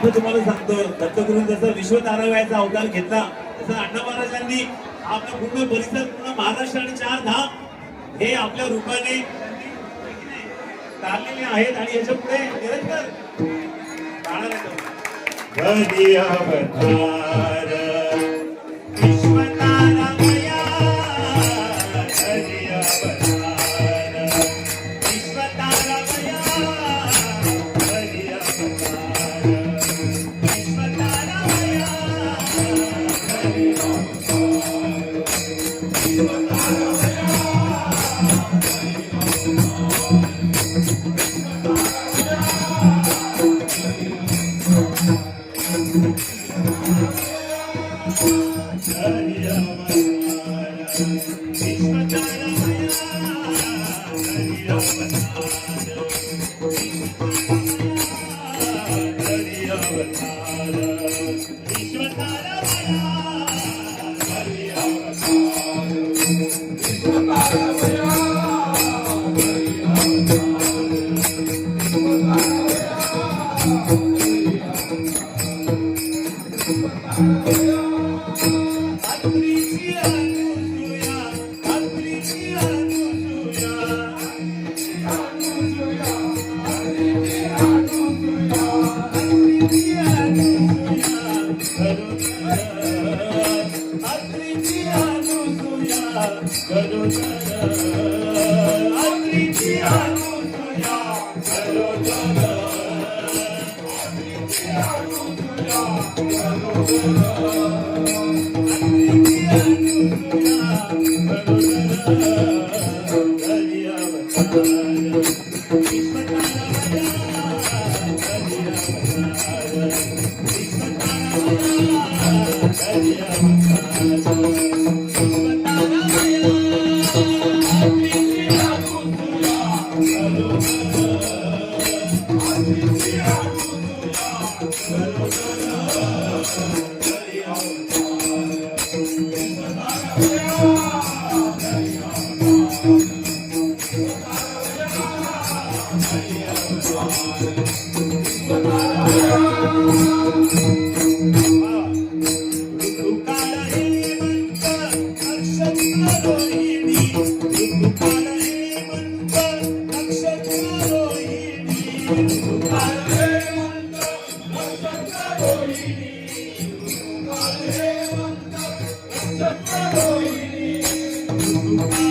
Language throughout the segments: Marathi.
अर्थ तुम्हाला सांगतो. दत्तगुरू जसं विश्वताराव्याचा अवतार घेतला तसं अण्णा महाराजांनी आपला पूर्ण परिसर पूर्ण महाराष्ट्र आणि चार धाम हे आपल्या रूपाने तारलेले आहेत आणि याच्यापुढे निरंतर राहणार विश्वतारा अत्रीची अनुसूया अत्रीची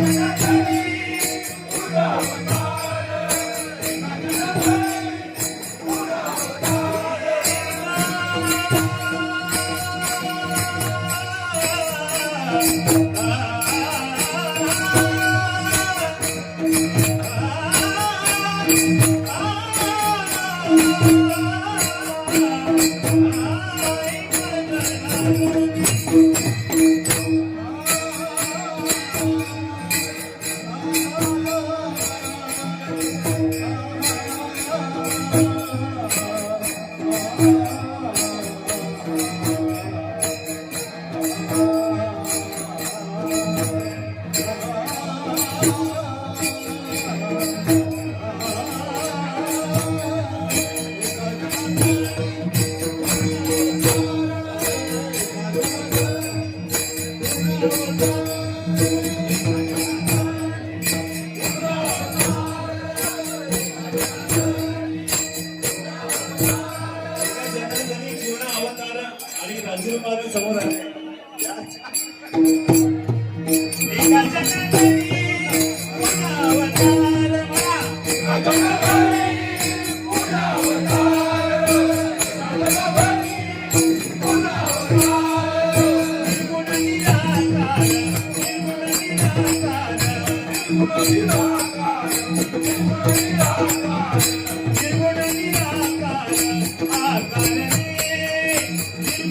Yeah. 什么感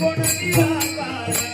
por mi